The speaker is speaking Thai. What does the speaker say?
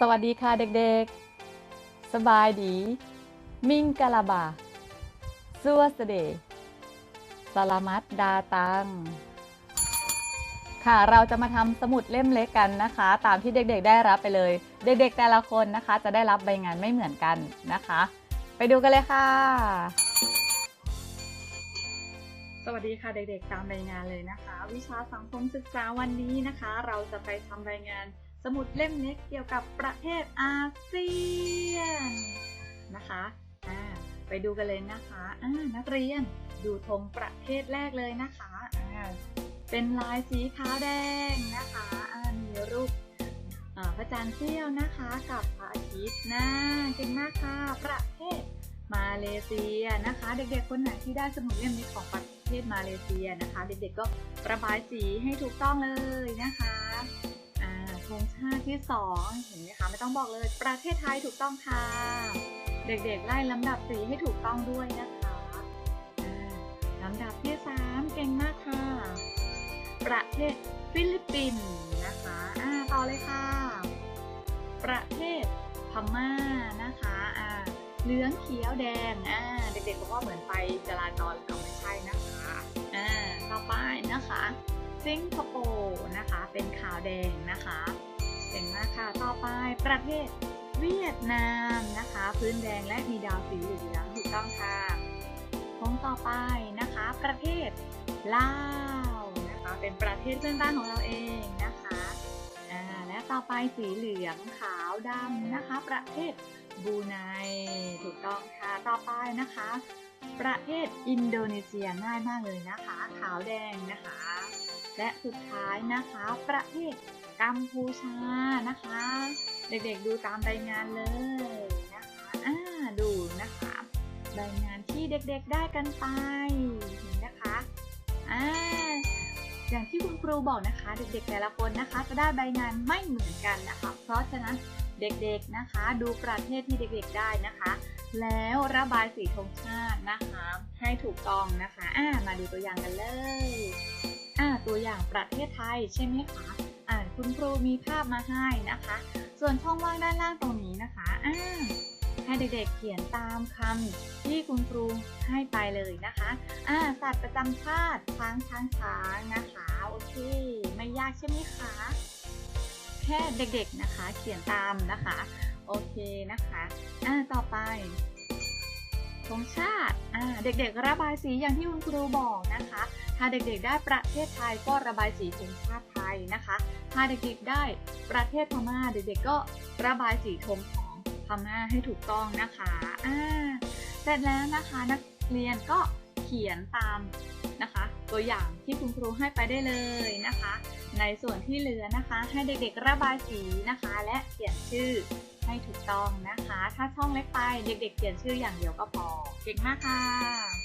สวัสดีค่ะเด็กๆ สบายดี มิงกะลาบาซัวสเดสลามัดดาตัง ค่ะเราจะมาทำสมุดเล่มเล็กกันนะคะ ตามที่เด็กๆ ได้รับไปเลย เด็กๆ แต่ละคนนะคะ จะได้รับใบงานไม่เหมือนกันนะคะ ไปดูกันเลยค่ะ สวัสดีค่ะเด็กๆ ตามใบงานเลยนะคะ วิชาสังคมศึกษาวันนี้นะคะ เราจะไปทำใบงาน สมุดเล่มเล็กเกี่ยวกับประเทศอาเซียนนะคะไปดูกันเลยนะคะนักเรียนดูธงประเทศแรกเลยนะคะเป็นลายสีขาวแดงนะคะมีรูปพระจันทร์เสี้ยวนะคะกับพระอาทิตย์นะเก่งมากค่ะประเทศมาเลเซียนะคะ เด็กๆคนไหนที่ได้สมุดเล่มนี้ของประเทศมาเลเซียนะคะ เด็กๆก็ระบายสีให้ถูกต้องเลยนะคะ ธงชาติที่สองเห็นไหมคะไม่ต้องบอกเลย ประเทศไทยถูกต้องค่ะ เด็กๆไล่ลำดับสีให้ถูกต้องด้วยนะคะลำดับที่สามเก่งมากค่ะ ประเทศฟิลิปปินส์นะคะอ่าต่อเลยค่ะ ประเทศพม่านะคะอ่าเหลืองเขียวแดงอ่าเด็กๆบอกว่าเหมือนไฟจราจรเอาไม่ใช่นะคะอ่าต่อไปนะคะ สิงคโปร์นะคะ เป็นขาวแดงนะคะเก่งมากค่ะต่อไปประเทศเวียดนามนะคะ พื้นแดงและมีดาวสีเหลืองถูกต้องค่ะพงต่อไปนะคะ ประเทศลาวนะคะ เป็นประเทศเพื่อนบ้านของเราเองนะคะอ่าและต่อไปสีเหลืองขาวดำนะคะ ประเทศบูไนถูกต้องค่ะต่อไปนะคะ ประเทศอินโดนีเซียง่ายมากเลยนะคะ ขาวแดงนะคะ และสุดท้ายนะคะ ประเทศกัมพูชานะคะ เด็กๆดูตามใบงานเลยนะคะอ่าดูนะคะใบงานที่เด็กๆได้กันไปเห็นนะคะอ่าอย่างที่คุณครูบอกนะคะ เด็กๆแต่ละคนนะคะจะได้ใบงานไม่เหมือนกันนะคะ เพราะฉะนั้นเด็กๆนะคะ ดูประเทศที่เด็กๆได้นะคะ แล้วระบายสีธงชาตินะคะ ให้ถูกต้องนะคะอ่ามาดูตัวอย่างกันเลยอ่าตัวอย่างประเทศไทยใช่ไหมคะอ่าคุณครูมีภาพมาให้นะคะ ส่วนช่องว่างด้านล่างตรงนี้นะคะอ่าให้เด็กๆเขียนตามคำที่คุณครูให้ไปเลยนะคะอ่าสัตว์ประจำชาติช้างช้างช้างนะคะโอเค ไม่ยากใช่ไหมคะแค่เด็กๆนะคะ เขียนตามนะคะ โอเคนะคะ อ่า ต่อไปธงชาติ อ่า เด็กๆ ระบายสีอย่างที่คุณครูบอกนะคะ ถ้าเด็กๆ ได้ประเทศไทยก็ระบายสีธงชาติไทยนะคะ ถ้าเด็กๆ ได้ประเทศพม่า เด็กๆ ก็ระบายสีธงของพม่าให้ถูกต้องนะคะ อ่า เสร็จแล้วนะคะนักเรียนก็เขียนตามนะคะ ตัวอย่างที่คุณครูให้ไปได้เลยนะคะ ในส่วนที่เหลือนะคะ ให้เด็กๆ ระบายสีนะคะ และเขียนชื่อ ให้ถูกต้องนะคะ ถ้าช่องเล็กไปเด็กๆเขียนชื่ออย่างเดียวก็พอ เก่งมากค่ะ